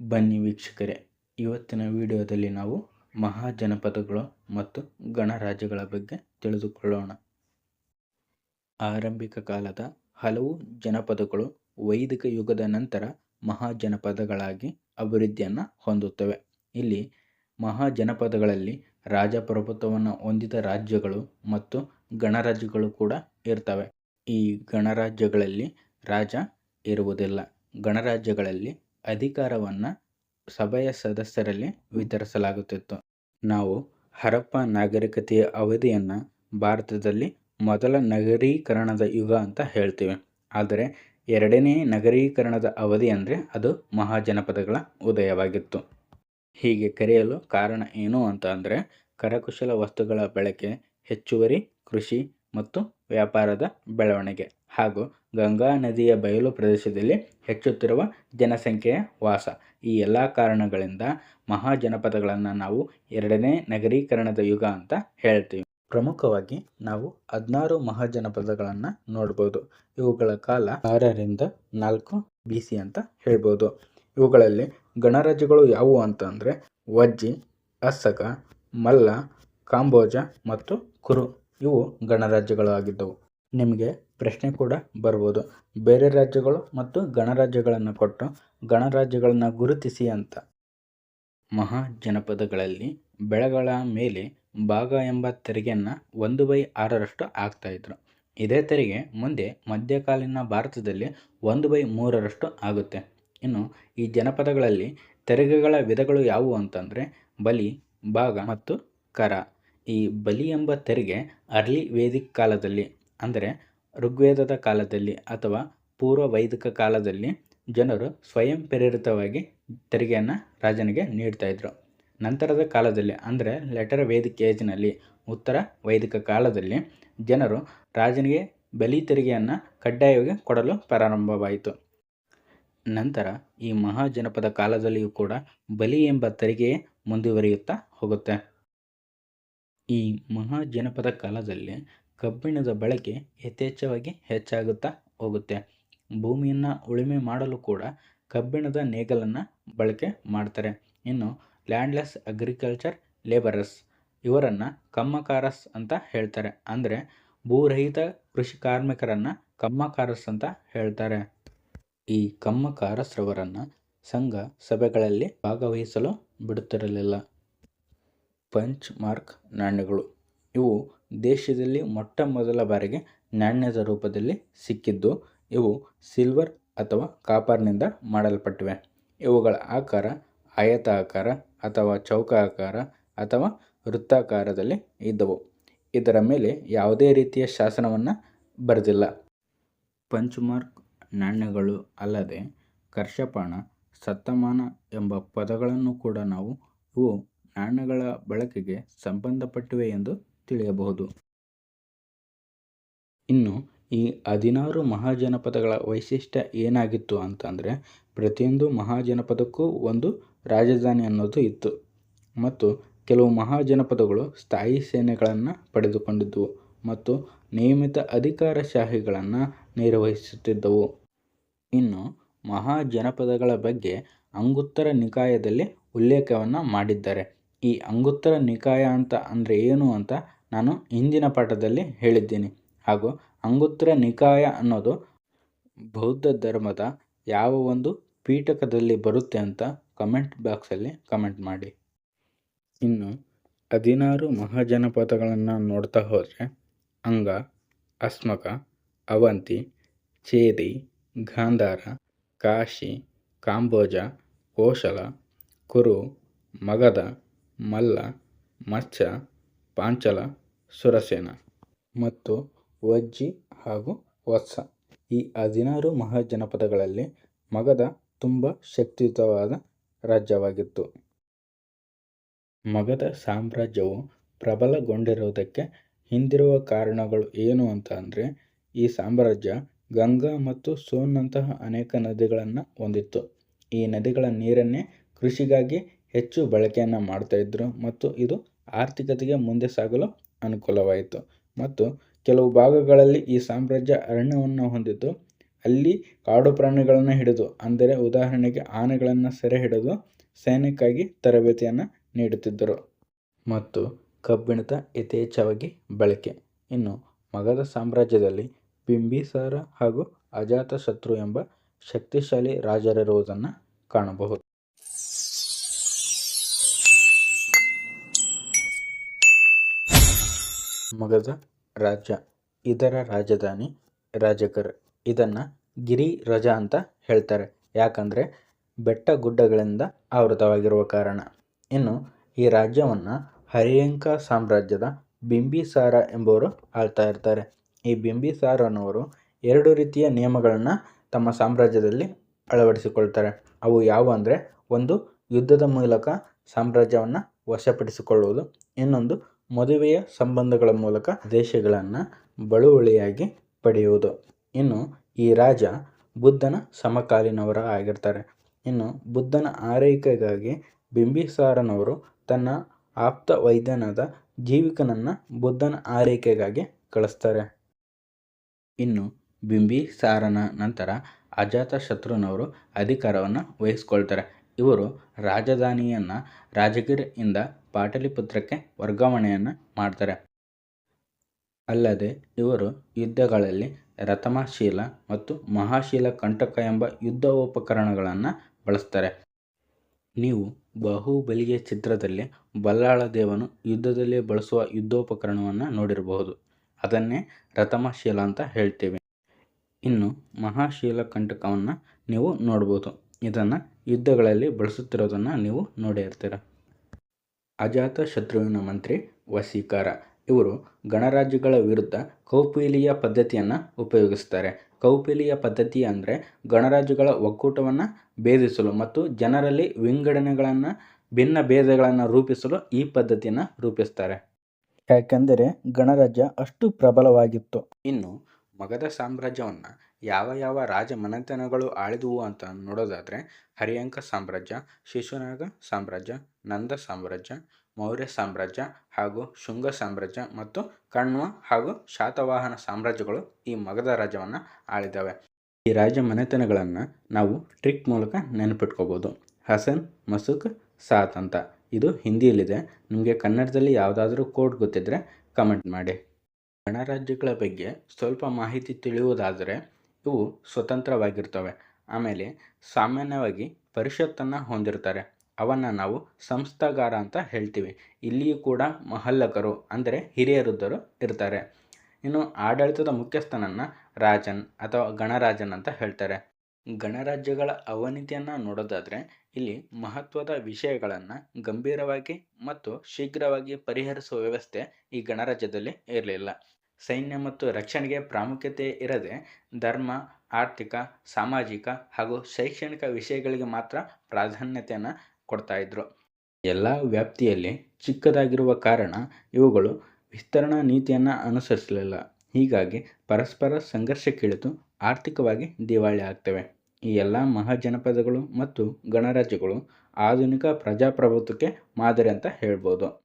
ಬನ್ನಿ ವೀಕ್ಷಕರೇ, ಇವತ್ತಿನ ವಿಡಿಯೋದಲ್ಲಿ ನಾವು ಮಹಾಜನಪದಗಳು ಮತ್ತು ಗಣರಾಜ್ಯಗಳ ಬಗ್ಗೆ ತಿಳಿದುಕೊಳ್ಳೋಣ. ಆರಂಭಿಕ ಕಾಲದ ಹಲವು ಜನಪದಗಳು ವೈದಿಕ ಯುಗದ ನಂತರ ಮಹಾಜನಪದಗಳಾಗಿ ಅಭಿವೃದ್ಧಿಯನ್ನು ಹೊಂದುತ್ತವೆ. ಇಲ್ಲಿ ಮಹಾಜನಪದಗಳಲ್ಲಿ ರಾಜಪ್ರಭುತ್ವವನ್ನು ಹೊಂದಿದ ರಾಜ್ಯಗಳು ಮತ್ತು ಗಣರಾಜ್ಯಗಳು ಕೂಡ ಇರ್ತವೆ. ಈ ಗಣರಾಜ್ಯಗಳಲ್ಲಿ ರಾಜ ಇರುವುದಿಲ್ಲ. ಗಣರಾಜ್ಯಗಳಲ್ಲಿ ಅಧಿಕಾರವನ್ನು ಸಭೆಯ ಸದಸ್ಯರಲ್ಲಿ ವಿತರಿಸಲಾಗುತ್ತಿತ್ತು. ನಾವು ಹರಪ್ಪ ನಾಗರಿಕತೆಯ ಅವಧಿಯನ್ನು ಭಾರತದಲ್ಲಿ ಮೊದಲ ನಗರೀಕರಣದ ಯುಗ ಅಂತ ಹೇಳ್ತೀವಿ. ಆದರೆ ಎರಡನೇ ನಗರೀಕರಣದ ಅವಧಿ ಅಂದರೆ ಅದು ಮಹಾಜನಪದಗಳ ಉದಯವಾಗಿತ್ತು. ಹೀಗೆ ಕರೆಯಲು ಕಾರಣ ಏನು ಅಂತ ಅಂದರೆ ಕರಕುಶಲ ವಸ್ತುಗಳ ಬಳಕೆ, ಹೆಚ್ಚುವರಿ ಕೃಷಿ ಮತ್ತು ವ್ಯಾಪಾರದ ಬೆಳವಣಿಗೆ ಹಾಗೂ ಗಂಗಾ ನದಿಯ ಬಯಲು ಪ್ರದೇಶದಲ್ಲಿ ಹೆಚ್ಚುತ್ತಿರುವ ಜನಸಂಖ್ಯೆಯ ವಾಸ. ಈ ಎಲ್ಲ ಕಾರಣಗಳಿಂದ ಮಹಾಜನಪದಗಳನ್ನು ನಾವು ಎರಡನೇ ನಗರೀಕರಣದ ಯುಗ ಅಂತ ಹೇಳ್ತೀವಿ. ಪ್ರಮುಖವಾಗಿ ನಾವು ಹದಿನಾರು ಮಹಾಜನಪದಗಳನ್ನು ನೋಡ್ಬೋದು. ಇವುಗಳ ಕಾಲ ಆರರಿಂದ ನಾಲ್ಕು ಬಿ ಸಿ ಅಂತ ಹೇಳ್ಬೋದು. ಇವುಗಳಲ್ಲಿ ಗಣರಾಜ್ಯಗಳು ಯಾವುವು ಅಂತಂದರೆ ವಜ್ಜಿ ಅಸ್ಸಕ ಮಲ್ಲ, ಕಾಂಬೋಜ ಮತ್ತು ಕುರು. ಇವು ಗಣರಾಜ್ಯಗಳು ಆಗಿದ್ದವು ನಿಮಗೆ ಪ್ರಶ್ನೆ ಕೂಡ ಬರ್ಬೋದು. ಬೇರೆ ರಾಜ್ಯಗಳು ಮತ್ತು ಗಣರಾಜ್ಯಗಳನ್ನು ಕೊಟ್ಟು ಗಣರಾಜ್ಯಗಳನ್ನು ಗುರುತಿಸಿ ಅಂತ. ಮಹಾಜನಪದಗಳಲ್ಲಿ ಬೆಳೆಗಳ ಮೇಲೆ ಭಾಗ ಎಂಬ ತೆರಿಗೆಯನ್ನು ಒಂದು ಬೈ ಆರರಷ್ಟು ಇದ್ರು. ಇದೇ ತೆರಿಗೆ ಮುಂದೆ ಮಧ್ಯಕಾಲೀನ ಭಾರತದಲ್ಲಿ ಒಂದು ಬೈ ಮೂರರಷ್ಟು ಆಗುತ್ತೆ. ಇನ್ನು ಈ ಜನಪದಗಳಲ್ಲಿ ತೆರಿಗೆಗಳ ವಿಧಗಳು ಯಾವುವು ಅಂತಂದರೆ ಬಲಿ, ಭಾಗ ಮತ್ತು ಕರ. ಈ ಬಲಿ ಎಂಬ ತೆರಿಗೆ ಅರ್ಲಿ ವೇದಿಕ್ ಕಾಲದಲ್ಲಿ, ಅಂದರೆ ಋಗ್ವೇದದ ಕಾಲದಲ್ಲಿ ಅಥವಾ ಪೂರ್ವ ವೈದಿಕ ಕಾಲದಲ್ಲಿ ಜನರು ಸ್ವಯಂ ಪ್ರೇರಿತವಾಗಿ ತೆರಿಗೆಯನ್ನು ರಾಜನಿಗೆ ನೀಡ್ತಾಯಿದ್ರು ನಂತರದ ಕಾಲದಲ್ಲಿ, ಅಂದರೆ ಲೆಟರ್ ವೇದಿಕ್ ಏಜ್ನಲ್ಲಿ ಉತ್ತರ ವೈದಿಕ ಕಾಲದಲ್ಲಿ ಜನರು ರಾಜನಿಗೆ ಬಲಿ ತೆರಿಗೆಯನ್ನು ಕಡ್ಡಾಯವಾಗಿ ಕೊಡಲು ಪ್ರಾರಂಭವಾಯಿತು. ನಂತರ ಈ ಮಹಾಜನಪದ ಕಾಲದಲ್ಲಿಯೂ ಕೂಡ ಬಲಿ ಎಂಬ ತೆರಿಗೆಯೇ ಮುಂದುವರಿಯುತ್ತಾ ಹೋಗುತ್ತೆ. ಈ ಮಹಾಜನಪದ ಕಾಲದಲ್ಲಿ ಕಬ್ಬಿಣದ ಬಳಕೆ ಯಥೇಚ್ಛವಾಗಿ ಹೆಚ್ಚಾಗುತ್ತಾ ಹೋಗುತ್ತೆ. ಭೂಮಿಯನ್ನು ಉಳುಮೆ ಮಾಡಲು ಕೂಡ ಕಬ್ಬಿಣದ ನೇಗಲನ್ನು ಬಳಕೆ ಮಾಡ್ತಾರೆ. ಇನ್ನು ಲ್ಯಾಂಡ್ಲೆಸ್ ಅಗ್ರಿಕಲ್ಚರ್ ಲೇಬರರ್ಸ್ ಇವರನ್ನು ಕಮ್ಮಕಾರಸ್ ಅಂತ ಹೇಳ್ತಾರೆ. ಅಂದರೆ ಭೂರಹಿತ ಕೃಷಿ ಕಾರ್ಮಿಕರನ್ನು ಕಮ್ಮಕಾರಸ್ ಅಂತ ಹೇಳ್ತಾರೆ. ಈ ಕಮ್ಮಕಾರಸ್ರವರನ್ನು ಸಂಘ ಸಭೆಗಳಲ್ಲಿ ಭಾಗವಹಿಸಲು ಬಿಡುತ್ತಿರಲಿಲ್ಲ. ಪಂಚ್ ಮಾರ್ಕ್ ನಾಣ್ಯಗಳು ಇವು ದೇಶದಲ್ಲಿ ಮೊಟ್ಟ ಮೊದಲ ಬಾರಿಗೆ ನಾಣ್ಯದ ರೂಪದಲ್ಲಿ ಸಿಕ್ಕಿದ್ದು, ಇವು ಸಿಲ್ವರ್ ಅಥವಾ ಕಾಪರ್ನಿಂದ ಮಾಡಲ್ಪಟ್ಟಿವೆ. ಇವುಗಳ ಆಕಾರ ಆಯತಾಕಾರ ಅಥವಾ ಚೌಕಾಕಾರ ಅಥವಾ ವೃತ್ತಾಕಾರದಲ್ಲಿ ಇದ್ದವು. ಇದರ ಮೇಲೆ ಯಾವುದೇ ರೀತಿಯ ಶಾಸನವನ್ನು ಬರೆದಿಲ್ಲ. ಪಂಚ್ಮಾರ್ಕ್ ನಾಣ್ಯಗಳು ಅಲ್ಲದೆ ಕರ್ಷಪಾಣ, ಸತ್ತಮಾನ ಎಂಬ ಪದಗಳನ್ನು ಕೂಡ ನಾವು ಇವು ನಾಣ್ಯಗಳ ಬಳಕೆಗೆ ಸಂಬಂಧಪಟ್ಟಿವೆ ಎಂದು ತಿಳಿಯಬಹುದು. ಇನ್ನು, ಈ ಹದಿನಾರು ಮಹಾಜನಪದಗಳ ವೈಶಿಷ್ಟ್ಯ ಏನಾಗಿತ್ತು ಅಂತಂದರೆ, ಪ್ರತಿಯೊಂದು ಮಹಾಜನಪದಕ್ಕೂ ಒಂದು ರಾಜಧಾನಿ ಅನ್ನೋದು ಇತ್ತು. ಮತ್ತು ಕೆಲವು ಮಹಾಜನಪದಗಳು ಸ್ಥಾಯಿ ಸೇನೆಗಳನ್ನು ಪಡೆದುಕೊಂಡಿದ್ದವು ಮತ್ತು ನಿಯಮಿತ ಅಧಿಕಾರಶಾಹಿಗಳನ್ನು ನಿರ್ವಹಿಸುತ್ತಿದ್ದವು. ಇನ್ನು, ಮಹಾಜನಪದಗಳ ಬಗ್ಗೆ ಅಂಗುತ್ತರ ನಿಕಾಯದಲ್ಲಿ ಉಲ್ಲೇಖವನ್ನು ಮಾಡಿದ್ದಾರೆ. ಈ ಅಂಗುತ್ತರ ನಿಕಾಯ ಅಂತ ಅಂದರೆ ಏನು ಅಂತ ನಾನು ಹಿಂದಿನ ಪಾಠದಲ್ಲಿ ಹೇಳಿದ್ದೀನಿ. ಹಾಗೂ ಅಂಗುತ್ತರ ನಿಕಾಯ ಅನ್ನೋದು ಬೌದ್ಧ ಧರ್ಮದ ಯಾವ ಒಂದು ಪೀಠಕದಲ್ಲಿ ಬರುತ್ತೆ ಅಂತ ಕಮೆಂಟ್ ಬಾಕ್ಸಲ್ಲಿ ಕಮೆಂಟ್ ಮಾಡಿ. ಇನ್ನು ಹದಿನಾರು ಮಹಾಜನಪದಗಳನ್ನು ನೋಡ್ತಾ ಹೋದರೆ, ಅಂಗ, ಅಸ್ಮಕ, ಅವಂತಿ, ಚೇದಿ, ಗಾಂಧಾರ, ಕಾಶಿ, ಕಾಂಬೋಜ, ಕೋಶಲ, ಕುರು ಮಗದ ಮಲ್ಲ, ಮಚ್ಚ, ಪಾಂಚಲ ಸುರಸೇನ ಮತ್ತು ವಜ್ಜಿ ಹಾಗೂ ವತ್ಸ. ಈ ಹದಿನಾರು ಮಹಾಜನಪದಗಳಲ್ಲಿ ಮಗಧ ತುಂಬ ಶಕ್ತಿಯುತವಾದ ರಾಜ್ಯವಾಗಿತ್ತು. ಮಗಧ ಸಾಮ್ರಾಜ್ಯವು ಪ್ರಬಲಗೊಂಡಿರುವುದಕ್ಕೆ ಹಿಂದಿರುವ ಕಾರಣಗಳು ಏನು ಅಂತ ಅಂದರೆ, ಈ ಸಾಮ್ರಾಜ್ಯ ಗಂಗಾ ಮತ್ತು ಸೋನ್ನಂತಹ ಅನೇಕ ನದಿಗಳನ್ನು ಹೊಂದಿತ್ತು. ಈ ನದಿಗಳ ನೀರನ್ನೇ ಕೃಷಿಗಾಗಿ ಹೆಚ್ಚು ಬಳಕೆಯನ್ನು ಮಾಡ್ತಾಯಿದ್ರು ಮತ್ತು ಇದು ಆರ್ಥಿಕತೆಗೆ ಮುಂದೆ ಸಾಗಲು ಅನುಕೂಲವಾಯಿತು. ಮತ್ತು ಕೆಲವು ಭಾಗಗಳಲ್ಲಿ ಈ ಸಾಮ್ರಾಜ್ಯ ಅರಣ್ಯವನ್ನು ಹೊಂದಿದ್ದು ಅಲ್ಲಿ ಕಾಡು ಪ್ರಾಣಿಗಳನ್ನು ಹಿಡಿದು, ಅಂದರೆ ಉದಾಹರಣೆಗೆ ಆನೆಗಳನ್ನು ಸೆರೆ ಹಿಡಿದು ಸೈನ್ಯಕ್ಕಾಗಿ ತರಬೇತಿಯನ್ನು ನೀಡುತ್ತಿದ್ದರು. ಮತ್ತು ಕಬ್ಬಿಣದ ಯಥೇಚ್ಛವಾಗಿ ಬಳಕೆ. ಇನ್ನು ಮಗಧ ಸಾಮ್ರಾಜ್ಯದಲ್ಲಿ ಬಿಂಬಿಸಾರ ಹಾಗೂ ಅಜಾತಶತ್ರು ಎಂಬ ಶಕ್ತಿಶಾಲಿ ರಾಜರಿರುವುದನ್ನು ಕಾಣಬಹುದು. ಮಗಧ ರಾಜ್ಯ, ಇದರ ರಾಜಧಾನಿ ರಾಜಗರ್ ಇದನ್ನು ಗಿರಿ ರಜ ಅಂತ ಹೇಳ್ತಾರೆ. ಯಾಕಂದರೆ ಬೆಟ್ಟ ಗುಡ್ಡಗಳಿಂದ ಆವೃತವಾಗಿರುವ ಕಾರಣ. ಇನ್ನು ಈ ರಾಜ್ಯವನ್ನು ಹರಿಯಂಕ ಸಾಮ್ರಾಜ್ಯದ ಬಿಂಬಿಸಾರ ಎಂಬುವರು ಆಳ್ತಾ ಇರ್ತಾರೆ. ಈ ಬಿಂಬಿಸಾರನವರು ಎರಡು ರೀತಿಯ ನಿಯಮಗಳನ್ನು ತಮ್ಮ ಸಾಮ್ರಾಜ್ಯದಲ್ಲಿ ಅಳವಡಿಸಿಕೊಳ್ತಾರೆ. ಅವು ಯಾವುವು ಅಂದರೆ, ಒಂದು ಯುದ್ಧದ ಮೂಲಕ ಸಾಮ್ರಾಜ್ಯವನ್ನು ವಶಪಡಿಸಿಕೊಳ್ಳುವುದು, ಇನ್ನೊಂದು ಮದುವೆಯ ಸಂಬಂಧಗಳ ಮೂಲಕ ದೇಶಗಳನ್ನು ಬಳುವಳಿಯಾಗಿ ಪಡೆಯುವುದು. ಇನ್ನು ಈ ರಾಜ ಬುದ್ಧನ ಸಮಕಾಲೀನವರ ಆಗಿರ್ತಾರೆ. ಇನ್ನು ಬುದ್ಧನ ಆರೈಕೆಗಾಗಿ ಬಿಂಬಿಸಾರನವರು ತನ್ನ ಆಪ್ತ ವೈದ್ಯನಾದ ಜೀವಿಕನನ್ನು ಬುದ್ಧನ ಆರೈಕೆಗಾಗಿ ಕಳಿಸ್ತಾರೆ. ಇನ್ನು ಬಿಂಬಿಸಾರನ ನಂತರ ಅಜಾತ ಶತ್ರುನವರು ಅಧಿಕಾರವನ್ನು ವಹಿಸ್ಕೊಳ್ತಾರೆ. ಇವರು ರಾಜಧಾನಿಯನ್ನು ರಾಜಗಿರ್ ಇಂದ ಪಾಟಲಿಪುತ್ರಕ್ಕೆ ವರ್ಗಾವಣೆಯನ್ನು ಮಾಡ್ತಾರೆ. ಅಲ್ಲದೆ ಇವರು ಯುದ್ಧಗಳಲ್ಲಿ ರಥಮಶೀಲ ಮತ್ತು ಮಹಾಶೀಲ ಕಂಟಕ ಎಂಬ ಯುದ್ಧೋಪಕರಣಗಳನ್ನು ಬಳಸ್ತಾರೆ. ನೀವು ಬಾಹುಬಲಿಯ ಚಿತ್ರದಲ್ಲಿ ಬಲ್ಲಾಳ ದೇವನು ಯುದ್ಧದಲ್ಲಿ ಬಳಸುವ ಯುದ್ಧೋಪಕರಣವನ್ನು ನೋಡಿರಬಹುದು. ಅದನ್ನೇ ರಥಮಶೀಲ ಅಂತ ಹೇಳ್ತೇವೆ. ಇನ್ನು ಮಹಾಶೀಲ ಕಂಟಕವನ್ನು ನೀವು ನೋಡ್ಬೋದು. ಇದನ್ನು ಯುದ್ಧಗಳಲ್ಲಿ ಬಳಸುತ್ತಿರೋದನ್ನು ನೀವು ನೋಡೇ ಇರ್ತೀರ? ಅಜಾತಶತ್ರುವಿನ ಮಂತ್ರಿ ವಸೀಕಾರ. ಇವರು ಗಣರಾಜ್ಯಗಳ ವಿರುದ್ಧ ಕೌಪೀಲಿಯ ಪದ್ಧತಿಯನ್ನು ಉಪಯೋಗಿಸ್ತಾರೆ. ಕೌಪಿಲಿಯ ಪದ್ಧತಿ ಅಂದರೆ ಗಣರಾಜ್ಯಗಳ ಒಕ್ಕೂಟವನ್ನು ಭೇದಿಸಲು ಮತ್ತು ಜನರಲ್ಲಿ ವಿಂಗಡಣೆಗಳನ್ನು ಭಿನ್ನ ಭೇದಗಳನ್ನು ರೂಪಿಸಲು ಈ ಪದ್ಧತಿಯನ್ನು ರೂಪಿಸ್ತಾರೆ. ಯಾಕೆಂದರೆ ಗಣರಾಜ್ಯ ಅಷ್ಟು ಪ್ರಬಲವಾಗಿತ್ತು. ಇನ್ನು ಮಗಧ ಸಾಮ್ರಾಜ್ಯವನ್ನು ಯಾವ ಯಾವ ರಾಜ ಮನೆತನಗಳು ಆಳಿದುವು ಅಂತ ನೋಡೋದಾದರೆ, ಹರಿಯಂಕ ಸಾಮ್ರಾಜ್ಯ, ಶಿಶುನಾಗ ಸಾಮ್ರಾಜ್ಯ, ನಂದ ಸಾಮ್ರಾಜ್ಯ, ಮೌರ್ಯ ಸಾಮ್ರಾಜ್ಯ ಹಾಗೂ ಶುಂಗ ಸಾಮ್ರಾಜ್ಯ ಮತ್ತು ಕಣ್ವ ಹಾಗೂ ಶಾತವಾಹನ ಸಾಮ್ರಾಜ್ಯಗಳು ಈ ಮಗಧ ರಾಜ್ಯವನ್ನು ಆಳಿದವೆ. ಈ ರಾಜ ಮನೆತನಗಳನ್ನು ನಾವು ಟ್ರಿಕ್ ಮೂಲಕ ನೆನಪಿಟ್ಕೋಬೋದು. ಹಸನ್, ಮಸುಕ್, ಸಾತ್ ಅಂತ. ಇದು ಹಿಂದಿಯಲ್ಲಿದೆ. ನಿಮಗೆ ಕನ್ನಡದಲ್ಲಿ ಯಾವುದಾದ್ರೂ ಕೋಡ್ ಗೊತ್ತಿದ್ದರೆ ಕಮೆಂಟ್ ಮಾಡಿ. ಗಣರಾಜ್ಯಗಳ ಬಗ್ಗೆ ಸ್ವಲ್ಪ ಮಾಹಿತಿ ತಿಳಿಯುವುದಾದರೆ ಇವು ಸ್ವತಂತ್ರವಾಗಿರ್ತವೆ. ಆಮೇಲೆ ಸಾಮಾನ್ಯವಾಗಿ ಪರಿಷತ್ತನ್ನು ಹೊಂದಿರ್ತಾರೆ. ಅವನ್ನು ನಾವು ಸಂಸ್ಥಾಗಾರ ಅಂತ ಹೇಳ್ತೀವಿ. ಇಲ್ಲಿಯೂ ಕೂಡ ಮಹಲ್ಲಕರು ಅಂದರೆ ಹಿರಿಯರುದ್ದರು ಇರ್ತಾರೆ. ಇನ್ನು ಆಡಳಿತದ ಮುಖ್ಯಸ್ಥನನ್ನು ರಾಜನ್ ಅಥವಾ ಗಣರಾಜನ್ ಅಂತ ಹೇಳ್ತಾರೆ. ಗಣರಾಜ್ಯಗಳ ಅವನತಿಯನ್ನು ನೋಡೋದಾದರೆ ಇಲ್ಲಿ ಮಹತ್ವದ ವಿಷಯಗಳನ್ನು ಗಂಭೀರವಾಗಿ ಮತ್ತು ಶೀಘ್ರವಾಗಿ ಪರಿಹರಿಸುವ ವ್ಯವಸ್ಥೆ ಈ ಗಣರಾಜ್ಯದಲ್ಲಿ ಇರಲಿಲ್ಲ. ಸೈನ್ಯ ಮತ್ತು ರಕ್ಷಣೆಗೆ ಪ್ರಾಮುಖ್ಯತೆ ಇರದೆ ಧರ್ಮ, ಆರ್ಥಿಕ, ಸಾಮಾಜಿಕ ಹಾಗೂ ಶೈಕ್ಷಣಿಕ ವಿಷಯಗಳಿಗೆ ಮಾತ್ರ ಪ್ರಾಧಾನ್ಯತೆಯನ್ನು ಕೊಡ್ತಾ ಇದ್ದರು ಎಲ್ಲ ವ್ಯಾಪ್ತಿಯಲ್ಲಿ ಚಿಕ್ಕದಾಗಿರುವ ಕಾರಣ ಇವುಗಳು ವಿಸ್ತರಣಾ ನೀತಿಯನ್ನು ಅನುಸರಿಸಲಿಲ್ಲ. ಹೀಗಾಗಿ ಪರಸ್ಪರ ಸಂಘರ್ಷಕ್ಕಿಳಿದು ಆರ್ಥಿಕವಾಗಿ ದಿವಾಳಿ ಆಗ್ತವೆ. ಈ ಎಲ್ಲ ಮಹಾಜನಪದಗಳು ಮತ್ತು ಗಣರಾಜ್ಯಗಳು ಆಧುನಿಕ ಪ್ರಜಾಪ್ರಭುತ್ವಕ್ಕೆ ಮಾದರಿ ಅಂತ ಹೇಳ್ಬೋದು.